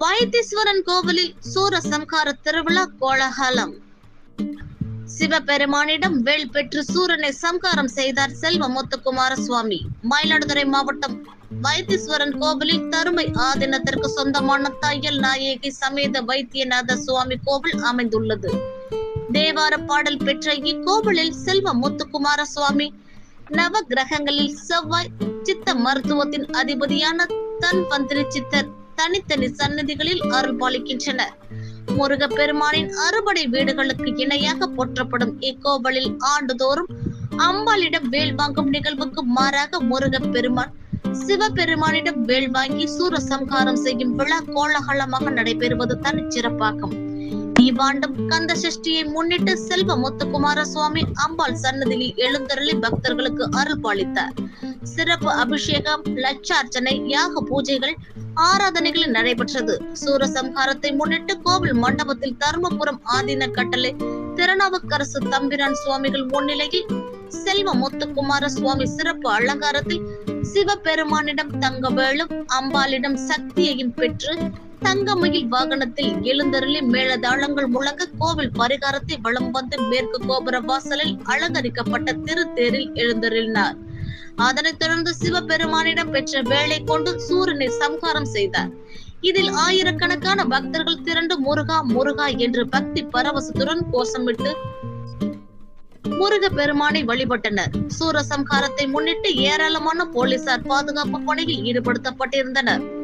வைத்தீஸ்வரன் கோவிலில் சூரசம்ஹார திருவிழா கோலாகலம். சிவபெருமானிடம் வேல் பெற்று சூரனை சம்காரம் செய்தார் செல்வ முத்துக்குமார சுவாமி. மயிலாடுதுறை மாவட்டம் வைத்தீஸ்வரன் கோவிலில் தருமை ஆதீனத்திற்கு சொந்தமான தையல் நாயகி சமேத வைத்தியநாத சுவாமி கோவில் அமைந்துள்ளது. தேவார பாடல் பெற்ற இக்கோவிலில் செல்வ முத்துக்குமார சுவாமி நவ கிரகங்களில் செவ்வாய் சித்த மருத்துவத்தின் அதிபதியான தன்வந்திரி சித்தர் தனித்தனி சன்னதிகளில் அருள் பாலிக்கின்றனர் முருகப்பெருமானின் அறுபடை வீடுகளுக்கு இணையாக போற்றப்படும் இக்கோவிலில் ஆண்டுதோறும் அம்பாளிடம் வேல் வாங்கும் நிகழ்வுக்கு மாறாக முருகப்பெருமான் சிவபெருமானிடம் வேல் வாங்கி சூரசம்ஹாரம் செய்யும் விழா கோலாகலமாக நடைபெறுவது தனிச்சிறப்பாகும் இவ்வாண்டும் கந்த சஷ்டியை முன்னிட்டு செல்வ முத்துக்குமார சுவாமி அம்பாள் சன்னதியில் எழுந்தருளி பக்தர்களுக்கு அருள் பாலித்தார் சிறப்பு அபிஷேகம் லட்சார்ச்சனை யாக பூஜைகள் ஆராதனைகள் நடைபெற்றது. சூரசம்ஹாரத்தை முன்னிட்டு கோவில் மண்டபத்தில் தர்மபுரம் ஆதீன கட்டளை திருநாவுக்கரசு தம்பிரான் சுவாமிகள் முன்னிலையில் செல்வ முத்துக்குமார சுவாமி சிறப்பு அலங்காரத்தில் சிவபெருமானிடம் தங்கவேலும் அம்பாளிடம் சக்தியையும் பெற்று தங்கமயில் வாகனத்தில் எழுந்தருளி மேளதாளங்கள் முழங்க கோவில் பரிகாரத்தை வலம் வந்து மேற்கு கோபுர வாசலில் அலங்கரிக்கப்பட்ட திருத்தேரில் எழுந்தருளினார். அதனைத் தொடர்ந்து சிவபெருமானிடம் பெற்ற வேலை கொண்டு சூரனை சம்ஹாரம் செய்தார். இதில் ஆயிரக்கணக்கான பக்தர்கள் திரண்டு முருகா முருகா என்று பக்தி பரவசத்துடன் கோஷமிட்டு முருக பெருமானை வழிபட்டனர். சூரசம்ஹாரத்தை முன்னிட்டு ஏராளமான போலீசார் பாதுகாப்பு பணியில் ஈடுபடுத்தப்பட்டிருந்தனர்.